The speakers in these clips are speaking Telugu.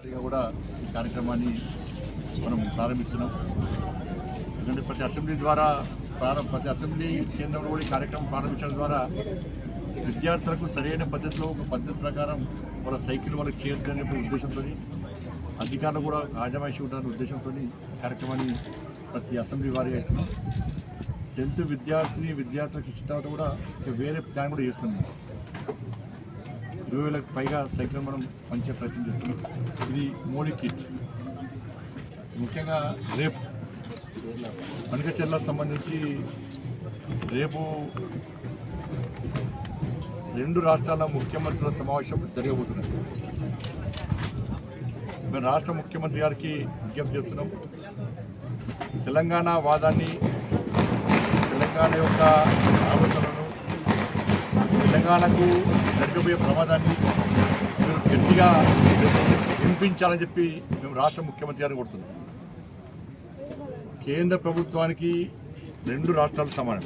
కూడా ఈ కార్యక్రమాన్ని మనం ప్రారంభిస్తున్నాం. ఎందుకంటే ప్రతి అసెంబ్లీ ద్వారా ప్రారంభ ప్రతి అసెంబ్లీ కేంద్రంలో కూడా ఈ కార్యక్రమం ప్రారంభించడం ద్వారా విద్యార్థులకు సరైన పద్ధతిలో ఒక పద్ధతి ప్రకారం వాళ్ళ సైకిల్ వాళ్ళకి చేరుతుందనే ఉద్దేశంతో అధికారులు కూడా ఆజమాయిషి ఉండాలనే ఉద్దేశంతో కార్యక్రమాన్ని ప్రతి అసెంబ్లీ వారిగా ఇస్తున్నాం టెన్త్ విద్యార్థిని విద్యార్థులకు ఇచ్చిన తర్వాత కూడా వేరే ప్లాన్ కూడా చేస్తున్నాం ఇరవై వేలకు పైగా సైకిల్ మనం పంచే ప్రయత్నం చేస్తున్నాం ఇది మోడీ కిట్. ముఖ్యంగా రేపు మనకచెర్లకు సంబంధించి రేపు రెండు రాష్ట్రాల ముఖ్యమంత్రుల సమావేశం జరగబోతున్నది. మేము రాష్ట్ర ముఖ్యమంత్రి గారికి విజ్ఞప్తి చేస్తున్నాం. తెలంగాణ వాదాన్ని తెలంగాణ యొక్క ఆలోచనలను తెలంగాణకు జరగబోయే ప్రమాదాన్ని మీరు గట్టిగా వినిపించాలని చెప్పి మేము రాష్ట్ర ముఖ్యమంత్రి గారిని కొడుతున్నాం కేంద్ర ప్రభుత్వానికి రెండు రాష్ట్రాలు సమానం.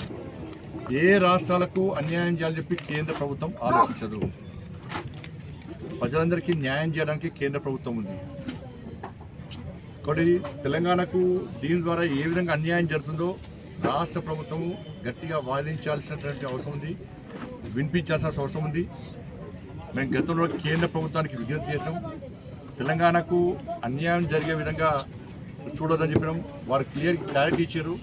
ఏ రాష్ట్రాలకు అన్యాయం చేయాలని చెప్పి కేంద్ర ప్రభుత్వం ఆలోచించదు. ప్రజలందరికీ న్యాయం చేయడానికి కేంద్ర ప్రభుత్వం ఉంది. కాబట్టి తెలంగాణకు దీని ద్వారా ఏ విధంగా అన్యాయం జరుగుతుందో రాష్ట్ర ప్రభుత్వము గట్టిగా వాదించాల్సినటువంటి అవసరం ఉంది. వినిపించాల్సిన అవసరం ఉంది. మేము గతంలో కేంద్ర ప్రభుత్వానికి విజ్ఞప్తి చేసాం తెలంగాణకు అన్యాయం జరిగే విధంగా చూడొద్దని చెప్పినాం. వారు క్లియర్ క్లారిటీ ఇచ్చారు.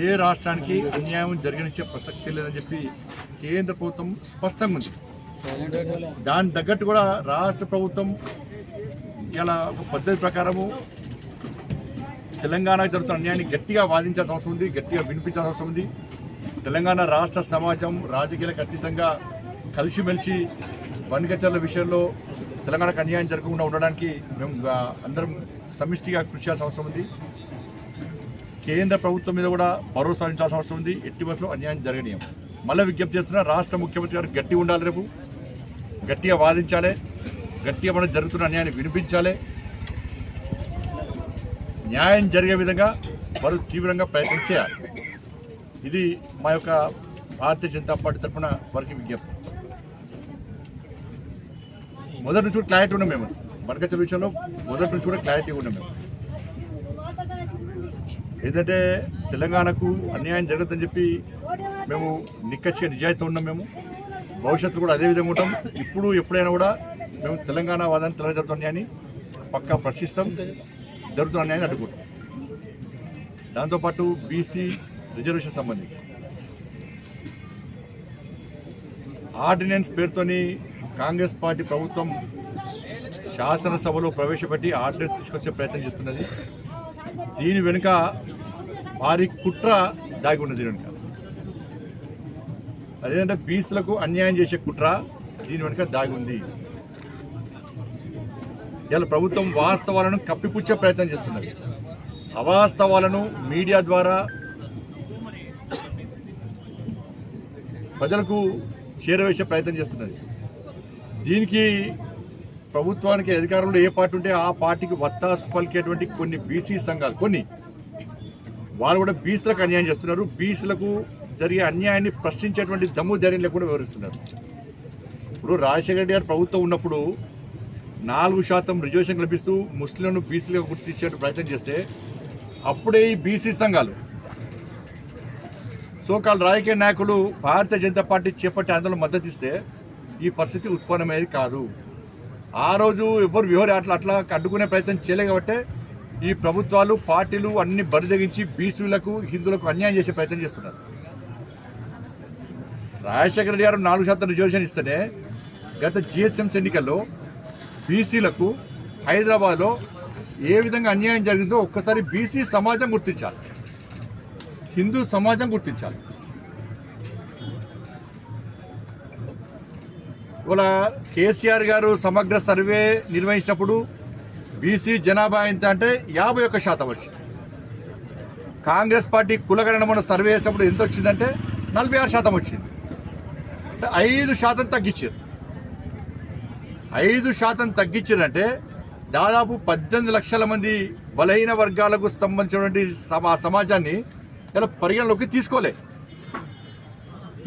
ఏ రాష్ట్రానికి అన్యాయం జరిగనిచ్చే ప్రసక్తి లేదని చెప్పి కేంద్ర ప్రభుత్వం స్పష్టంగా ఉంది. దాని తగ్గట్టు కూడా రాష్ట్ర ప్రభుత్వం ఇలా ఒక పద్ధతి ప్రకారము తెలంగాణకు జరుగుతున్న అన్యాయాన్ని గట్టిగా వాదించాల్సిన అవసరం ఉంది. గట్టిగా వినిపించాల్సిన అవసరం ఉంది. తెలంగాణ రాష్ట్ర సమాజం రాజకీయాలకు అతీతంగా కలిసిమెలిసి వన్గచర్ల విషయంలో తెలంగాణకు అన్యాయం జరగకుండా ఉండడానికి మేము అందరం సమిష్టిగా కృషి చేయాల్సిన అవసరం ఉంది. కేంద్ర ప్రభుత్వం మీద కూడా భరోసా ఉంచాల్సిన అవసరం ఉంది. ఎట్టి బస్సులో అన్యాయం జరగనీయం. మళ్ళీ విజ్ఞప్తి చేస్తున్న రాష్ట్ర ముఖ్యమంత్రి గారు గట్టి ఉండాలి రేపు. గట్టిగా వాదించాలి. గట్టిగా మనం జరుగుతున్న అన్యాయాన్ని వినిపించాలి. న్యాయం జరిగే విధంగా వారు తీవ్రంగా ప్రయత్నం చేయాలి. ఇది మా యొక్క భారతీయ జనతా పార్టీ తరఫున వారికి విజ్ఞప్తి. మొదటి నుంచి కూడా క్లారిటీ ఉన్నాం మేము. బనకచ్చ విషయంలో మొదటి నుంచి కూడా క్లారిటీ ఉన్నాం మేము. ఏంటంటే తెలంగాణకు అన్యాయం జరగదని చెప్పి మేము నిక్కచ్చిగా నిజాయితీ ఉన్నాం మేము. భవిష్యత్తు కూడా అదే విధంగా ఉంటాం. ఇప్పుడు ఎప్పుడైనా కూడా మేము తెలంగాణ వాదాన్ని తెలంగాణ జరుగుతున్నాయని పక్కా ప్రశ్నిస్తాం. జరుగుతున్నాయని అడ్డుకుంటాం. దాంతోపాటు బీసీ రిజర్వేషన్ సంబంధించి. ఆర్డినెన్స్ పేరుతోని కాంగ్రెస్ పార్టీ ప్రభుత్వం శాసనసభలో ప్రవేశపెట్టి ఆర్డినెన్స్ తీసుకొచ్చే ప్రయత్నం చేస్తున్నది. దీని వెనుక భారీ కుట్ర దాగి ఉన్నది దీని వెనుక. అదేంటంటే బీసీలకు అన్యాయం చేసే కుట్ర దీని వెనుక దాగి ఉంది. ఇలా ప్రభుత్వం వాస్తవాలను కప్పిపుచ్చే ప్రయత్నం చేస్తున్నది. అవాస్తవాలను మీడియా ద్వారా ప్రజలకు చేరవేసే ప్రయత్నం చేస్తున్నది. దీనికి ప్రభుత్వానికి అధికారంలో ఏ పార్టీ ఉంటే ఆ పార్టీకి వత్తాసు పలికేటువంటి కొన్ని బీసీ సంఘాలు కొన్ని వాళ్ళు కూడా బీసీలకు అన్యాయం చేస్తున్నారు. బీసీలకు జరిగే అన్యాయాన్ని ప్రశ్నించేటువంటి దమ్ము ధైర్యం లేకుండా వివరిస్తున్నారు ఇప్పుడు రాజశేఖర రెడ్డి గారు ప్రభుత్వం ఉన్నప్పుడు నాలుగు శాతం రిజర్వేషన్ లభిస్తూ ముస్లింలను బీసీలుగా గుర్తించే ప్రయత్నం చేస్తే అప్పుడే ఈ బీసీ సంఘాలు సోకాల్ రాజకీయ నాయకులు భారతీయ జనతా పార్టీ చేపట్టే ఆందోళన మద్దతు ఇస్తే ఈ పరిస్థితి ఉత్పన్నమయ్యేది కాదు. ఆ రోజు ఎవరు వివరి అట్లా అట్లా అడ్డుకునే ప్రయత్నం చేయలే కాబట్టి ఈ ప్రభుత్వాలు పార్టీలు అన్ని బరిదగించి బీసీలకు హిందువులకు అన్యాయం చేసే ప్రయత్నం చేస్తున్నారు. రాజశేఖర రెడ్డి గారు నాలుగు శాతం రిజర్వేషన్ ఇస్తేనే గత జిహెచ్ఎంసీ ఎన్నికల్లో బీసీలకు హైదరాబాద్లో ఏ విధంగా అన్యాయం జరిగిందో ఒక్కసారి బీసీ సమాజం గుర్తించాలి. హిందూ సమాజం గుర్తించాలి. ఇవాళ కేసీఆర్ గారు సమగ్ర సర్వే నిర్వహించినప్పుడు బీసీ జనాభా ఎంత అంటే యాభై ఒక్క శాతం వచ్చింది. కాంగ్రెస్ పార్టీ కులగణన సర్వే చేసినప్పుడు ఎంత వచ్చిందంటే నలభై ఆరు శాతం వచ్చింది. అంటే ఐదు శాతం తగ్గించారు. ఐదు శాతం తగ్గించారంటే దాదాపు పద్దెనిమిది లక్షల మంది బలహీన వర్గాలకు సంబంధించినటువంటి సమా సమాజాన్ని ఇలా పరిగణలోకి తీసుకోలే.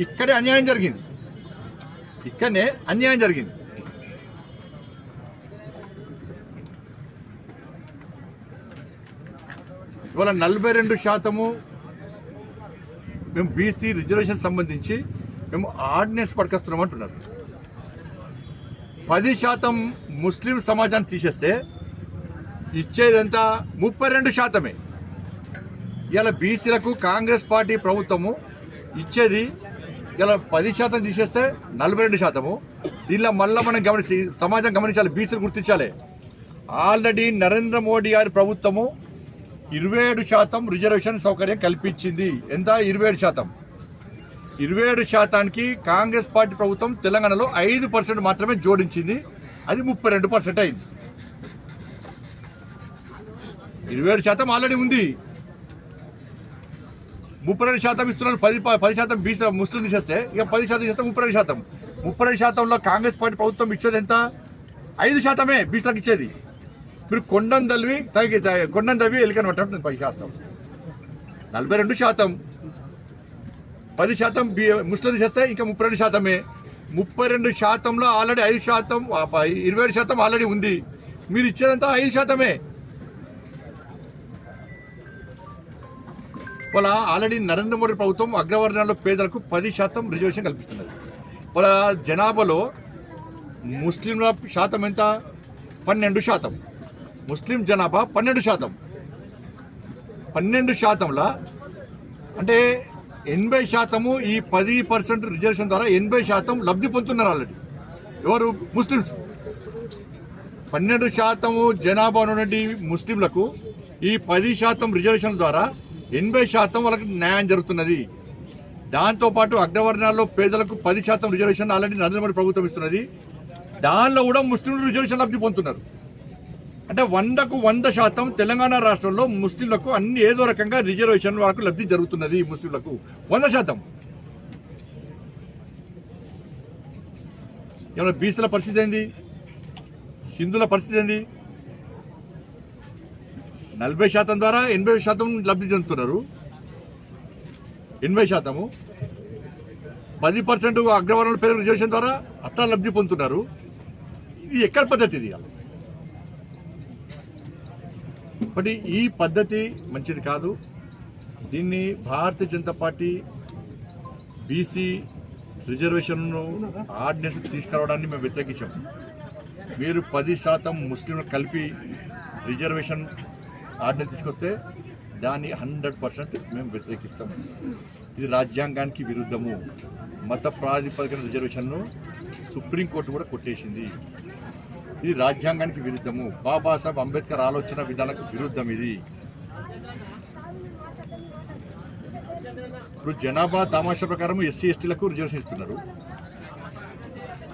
ఇక్కడే అన్యాయం జరిగింది. ఇక్కడనే అన్యాయం జరిగింది. ఇవాళ నలభై రెండు శాతము మేము బీసీ రిజర్వేషన్ సంబంధించి మేము ఆర్డినెన్స్ పట్టుకొస్తున్నాం అంటున్నారు పది శాతం ముస్లిం సమాజాన్ని తీసేస్తే ఇచ్చేదంతా ముప్పై రెండు శాతమే. ఇలా బీసీలకు కాంగ్రెస్ పార్టీ ప్రభుత్వము ఇచ్చేది ఇలా పది శాతం తీసేస్తే నలభై రెండు శాతము. దీనిలో మళ్ళీ మనం గమనించి సమాజం గమనించాలి బీసీలు గుర్తించాలి. ఆల్రెడీ నరేంద్ర మోడీ గారి ప్రభుత్వము ఇరవై ఏడు శాతం రిజర్వేషన్ సౌకర్యం కల్పించింది. ఎంత? ఇరవై ఏడు శాతం. ఇరవై ఏడు శాతానికి కాంగ్రెస్ పార్టీ ప్రభుత్వం తెలంగాణలో ఐదు పర్సెంట్ మాత్రమే జోడించింది. అది ముప్పై రెండు పర్సెంట్ అయింది. ఇరవై ఏడు శాతం ఆల్రెడీ ఉంది. ముప్పై రెండు శాతం ఇస్తున్నాను పది ప- పది శాతం బీసీ ముస్లిం తీసేస్తే ఇక పది శాతం ఇస్తే ముప్పై రెండు శాతం. ముప్పై రెండు శాతంలో కాంగ్రెస్ పార్టీ ప్రభుత్వం ఇచ్చేది ఎంత? ఐదు శాతమే బీసీలకు ఇచ్చేది. మీరు కొండం తల్లివి తగ్గి కొండం తవ్వి ఎలికని పట్టడం పది శాతం. నలభై రెండు శాతం. పది శాతం బి ముస్లిం తీసేస్తే ఇంకా ముప్పై రెండు శాతమే. ముప్పై రెండు శాతంలో ఆల్రెడీ ఐదు శాతం ఇరవై ఏడు శాతం ఆల్రెడీ ఉంది. మీరు ఇచ్చేదంతా ఐదు శాతమే. వాళ్ళ ఆల్రెడీ నరేంద్ర మోడీ ప్రభుత్వం అగ్రవర్ణాల్లో పేదలకు పది శాతం రిజర్వేషన్ కల్పిస్తున్నది. వాళ్ళ జనాభాలో ముస్లింల శాతం ఎంత? పన్నెండు శాతం. ముస్లిం జనాభా పన్నెండు శాతం. పన్నెండు శాతంలో అంటే ఎనభై శాతము ఈ పది పర్సెంట్ రిజర్వేషన్ ద్వారా ఎనభై శాతం లబ్ధి పొందుతున్నారు ఆల్రెడీ. ఎవరు? ముస్లిమ్స్. పన్నెండు శాతము జనాభా ఉన్నటువంటి ముస్లింలకు ఈ పది శాతం రిజర్వేషన్ ద్వారా ఎనభై శాతం వాళ్ళకి న్యాయం జరుగుతున్నది. దాంతోపాటు అగ్రవర్ణాల్లో పేదలకు పది శాతం రిజర్వేషన్ ఆల్రెడీ నరేంద్ర మోడీ ప్రభుత్వం ఇస్తున్నది. దానిలో కూడా ముస్లింలు రిజర్వేషన్ లబ్ధి పొందుతున్నారు. అంటే వందకు వంద శాతం తెలంగాణ రాష్ట్రంలో ముస్లింలకు అన్ని ఏదో రకంగా రిజర్వేషన్ వరకు లబ్ధి జరుగుతున్నది ముస్లింలకు. వంద శాతం. ఏమైనా బీసీల పరిస్థితి ఏంది? హిందువుల పరిస్థితి ఏంది? నలభై శాతం ద్వారా ఎనభై శాతం లబ్ధి చెందుతున్నారు. ఎనభై శాతము. పది పర్సెంట్ అగ్రవర్ణాల పేరు రిజర్వేషన్ ద్వారా అట్లా లబ్ధి పొందుతున్నారు. ఇది ఎక్కడ పద్ధతి ఇది? బట్ ఈ పద్ధతి మంచిది కాదు. దీన్ని భారతీయ జనతా పార్టీ బీసీ రిజర్వేషన్ను ఆర్డినెన్స్ తీసుకురావడాన్ని మేము వ్యతిరేకించాం. మీరు పది శాతం ముస్లింలు కలిపి రిజర్వేషన్ ఆర్డినెన్స్ తీసుకొస్తే దాన్ని హండ్రెడ్ పర్సెంట్ మేము వ్యతిరేకిస్తాం. ఇది రాజ్యాంగానికి విరుద్ధము. మత ప్రాతిపదికన రిజర్వేషన్ను సుప్రీంకోర్టు కూడా కొట్టేసింది. ఇది రాజ్యాంగానికి విరుద్ధము. బాబాసాహెబ్ అంబేద్కర్ ఆలోచన విధానాలకు విరుద్ధం ఇది. ఇప్పుడు జనాభా తమాషా ప్రకారం ఎస్సీ ఎస్టీలకు రిజర్వేషన్ ఇస్తున్నారు.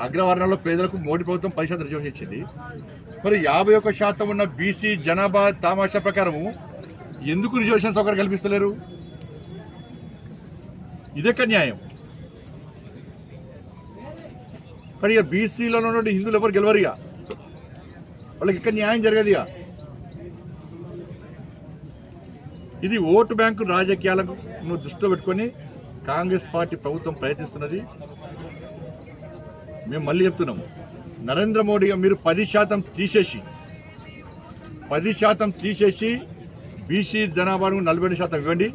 అగ్రవర్ణంలో పేదలకు మోడీ ప్రభుత్వం పది శాతం రిజర్వేషన్ ఇచ్చింది. మరి యాభై ఒక్క శాతం ఉన్న బీసీ జనాభా తమాషా ప్రకారము ఎందుకు రిజర్వేషన్ సౌకర్యం కల్పిస్తలేరు? ఇదొక న్యాయం? మరి ఇక బీసీలో ఉన్నటువంటి హిందువులు ఎవరు గెలవరు ఇక వాళ్ళకి ఇక్కడ న్యాయం జరగదు ఇక ఇది ఓటు బ్యాంకు రాజకీయాలను దృష్టిలో పెట్టుకొని కాంగ్రెస్ పార్టీ ప్రభుత్వం ప్రయత్నిస్తున్నది. మేము మళ్ళీ చెప్తున్నాము. నరేంద్ర మోడీ మీరు పది శాతం తీసేసి పది శాతం తీసేసి బీసీ జనాభాను నలభై శాతం ఇవ్వండి.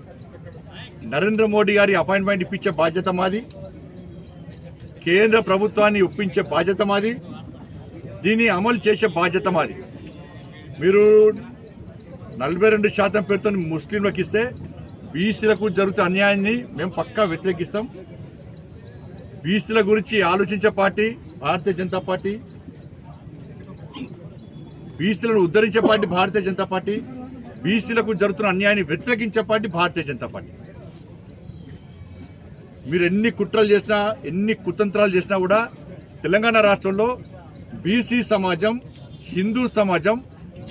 నరేంద్ర మోడీ గారి అపాయింట్మెంట్ ఇప్పించే బాధ్యత మాది. కేంద్ర ప్రభుత్వాన్ని ఒప్పించే బాధ్యత మాది. దీన్ని అమలు చేసే బాధ్యత మాది. మీరు నలభై రెండు శాతం పేరుతో ముస్లింలకు ఇస్తే బీసీలకు జరుగుతున్న అన్యాయాన్ని మేము పక్కా వ్యతిరేకిస్తాం. బీసీల గురించి ఆలోచించే పార్టీ భారతీయ జనతా పార్టీ బీసీలను ఉద్ధరించే పార్టీ భారతీయ జనతా పార్టీ బీసీలకు జరుగుతున్న అన్యాయాన్ని వ్యతిరేకించే పార్టీ భారతీయ జనతా పార్టీ. మీరు ఎన్ని కుట్రలు చేసినా ఎన్ని కుతంత్రాలు చేసినా కూడా తెలంగాణ రాష్ట్రంలో బీసీ సమాజం హిందూ సమాజం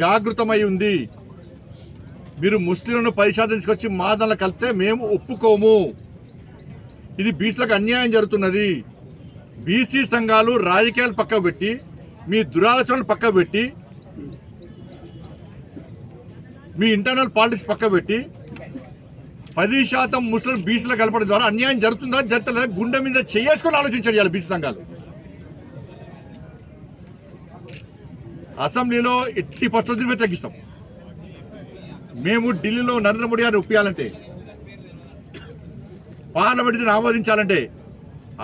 జాగృతమై ఉంది. మీరు ముస్లింలను పది శాతం తీసుకొచ్చి మా కలిస్తే మేము ఒప్పుకోము. ఇది బీసీలకు అన్యాయం జరుగుతున్నది. బీసీ సంఘాలు రాజకీయాలు పక్కకు పెట్టి మీ దురాలోచనలు పక్కకు పెట్టి మీ ఇంటర్నల్ పాలిటిక్స్ పక్కకు పెట్టి పది శాతం ముస్లిం బీసీలు కలపడం ద్వారా అన్యాయం జరుగుతుందా జరుగుతుందా గుండె మీద చేసుకొని ఆలోచించండి ఇవాళ బీసీ సంఘాలు. అసెంబ్లీలో ఎట్టి పరిస్థితులు తగ్గిస్తాం మేము ఢిల్లీలో నరేంద్ర మోడీ గారిని ఒప్పియాలంటే పార్లమెంట్ని ఆమోదించాలంటే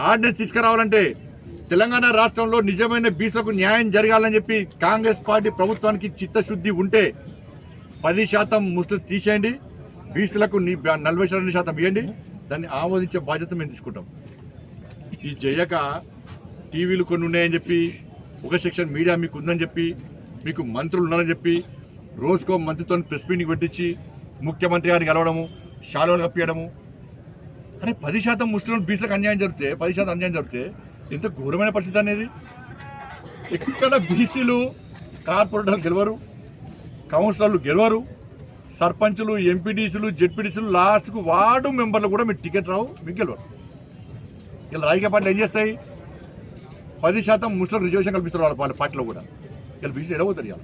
ఆర్డినెన్స్ తీసుకురావాలంటే తెలంగాణ రాష్ట్రంలో నిజమైన బీసీలకు న్యాయం జరగాలని చెప్పి కాంగ్రెస్ పార్టీ ప్రభుత్వానికి చిత్తశుద్ధి ఉంటే పది శాతం ముస్లిం తీసేయండి బీసీలకు నలభై రెండు శాతం ఇవ్వండి. దాన్ని ఆమోదించే బాధ్యత మేము తీసుకుంటాం. ఈ చేయక టీవీలు కొన్ని ఉన్నాయని చెప్పి ఒక సెక్షన్ మీడియా మీకు ఉందని చెప్పి మీకు మంత్రులు ఉన్నారని చెప్పి రోజుకో మంత్రితో ప్రెస్ మీటింగ్ పెట్టించి ముఖ్యమంత్రి గారిని కలవడము షాలో కప్పియడము అరే పది శాతం ముస్లిం బీచ్లకు అన్యాయం జరిగితే పది శాతం అన్యాయం జరిగితే ఎంత ఘోరమైన పరిస్థితి అనేది. ఎక్కడ బీసీలు కార్పొరేటర్లు గెలవరు కౌన్సిలర్లు గెలవరు సర్పంచులు ఎంపీడీసీలు జెడ్పీడీసీలు లాస్ట్కు వార్డు మెంబర్లు కూడా మీకు టికెట్ రావు మీకు గెలవరు. ఇలా రాజకీయ పార్టీలు ఏం చేస్తాయి? పది శాతం ముస్లిం రిజర్వేషన్ కల్పిస్తారు వాళ్ళ వాళ్ళ పార్టీలో కూడా. ఇలా బీసీలు ఎడవుతారు ఇవాళ?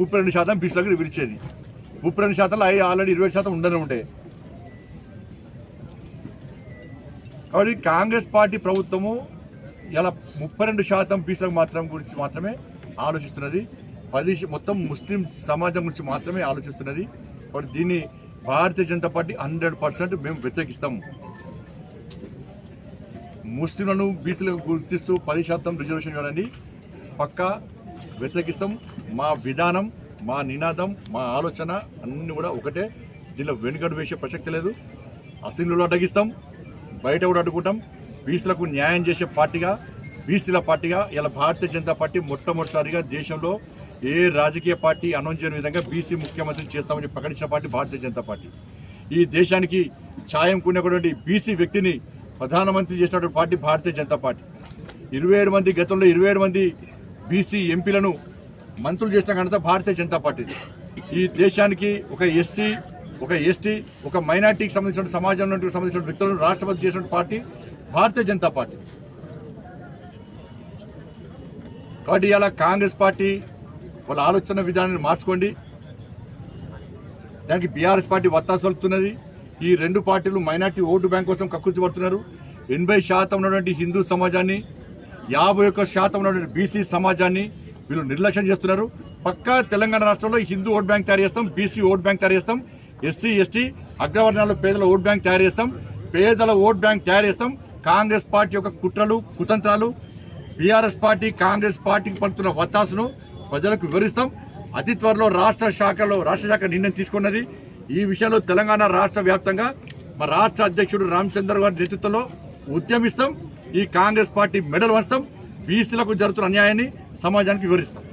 ముప్పై రెండు శాతం బీసీలకు విడిచేది. ముప్పై రెండు శాతంలో అవి ఆల్రెడీ ఇరవై శాతం ఉండనే ఉండే. కాబట్టి కాంగ్రెస్ పార్టీ ప్రభుత్వము ఇలా ముప్పై రెండు శాతం పీసులకు మాత్రం గురించి మాత్రమే ఆలోచిస్తున్నది. పది మొత్తం ముస్లిం సమాజం గురించి మాత్రమే ఆలోచిస్తున్నది. కాబట్టి దీన్ని Bharatiya Janata party hundred percent మేము వ్యతిరేకిస్తాము. ముస్లింలను బీసీలకు గుర్తిస్తూ పది శాతం రిజర్వేషన్ ఇవ్వాలని పక్కా వ్యతిరేకిస్తాం. మా విధానం మా నినాదం మా ఆలోచన అన్నీ కూడా ఒకటే. దీనిలో వెనుకడు వేసే ప్రసక్తి లేదు. అసెంబ్లీలో అడ్డగిస్తాం బయట కూడా అడ్డుకుంటాం. బీసీలకు న్యాయం చేసే పార్టీగా బీసీల పార్టీగా ఇలా భారతీయ జనతా పార్టీ మొట్టమొదటిసారిగా దేశంలో ఏ రాజకీయ పార్టీ అనౌన్స్ చేయని విధంగా బీసీ ముఖ్యమంత్రిని చేస్తామని ప్రకటించిన పార్టీ భారతీయ జనతా పార్టీ. ఈ దేశానికి ఛాయం కూడినటువంటి బీసీ వ్యక్తిని ప్రధానమంత్రి చేసినటువంటి పార్టీ భారతీయ జనతా పార్టీ. ఇరవై ఏడు మంది గతంలో ఇరవై ఏడు మంది బీసీ ఎంపీలను మంత్రులు చేసిన ఘనత భారతీయ జనతా పార్టీ ఈ దేశానికి ఒక ఎస్సీ ఒక ఎస్టీ ఒక మైనార్టీకి సంబంధించిన సమాజంలో సంబంధించిన వ్యక్తులను రాష్ట్రపతి చేసిన పార్టీ భారతీయ జనతా పార్టీ. కాబట్టి ఇలా కాంగ్రెస్ పార్టీ వాళ్ళ ఆలోచన విధానాన్ని మార్చుకోండి. దానికి బీఆర్ఎస్ పార్టీ వత్తాసు పలుకుతున్నది ఈ రెండు పార్టీలు మైనార్టీ ఓటు బ్యాంక్ కోసం కక్కుర్తి పడుతున్నారు ఎనభై శాతం ఉన్నటువంటి హిందూ సమాజాన్ని యాభై ఒక్క శాతం ఉన్నటువంటి బీసీ సమాజాన్ని వీళ్ళు నిర్లక్ష్యం చేస్తున్నారు. పక్కా తెలంగాణ రాష్ట్రంలో హిందూ ఓట్ బ్యాంక్ తయారు చేస్తాం బీసీ ఓట్ బ్యాంక్ తయారు చేస్తాం. ఎస్సీ ఎస్టీ అగ్రవర్ణాల పేదల ఓట్ బ్యాంక్ తయారు చేస్తాం. పేదల ఓట్ బ్యాంక్ తయారు చేస్తాం. కాంగ్రెస్ పార్టీ యొక్క కుట్రలు కుతంత్రాలు బీఆర్ఎస్ పార్టీ కాంగ్రెస్ పార్టీకి పడుతున్న వత్తాసును ప్రజలకు వివరిస్తాం. అతి త్వరలో రాష్ట్ర శాఖలో రాష్ట్ర శాఖ నిర్ణయం తీసుకున్నది. ఈ విషయంలో తెలంగాణ రాష్ట్ర వ్యాప్తంగా మా రాష్ట్ర అధ్యక్షుడు రామచంద్ర గారి నేతృత్వంలో ఉద్యమిస్తాం. ఈ కాంగ్రెస్ పార్టీ మెడల్ వంచుతాం. బీసీలకు జరుగుతున్న అన్యాయాన్ని సమాజానికి వివరిస్తాం.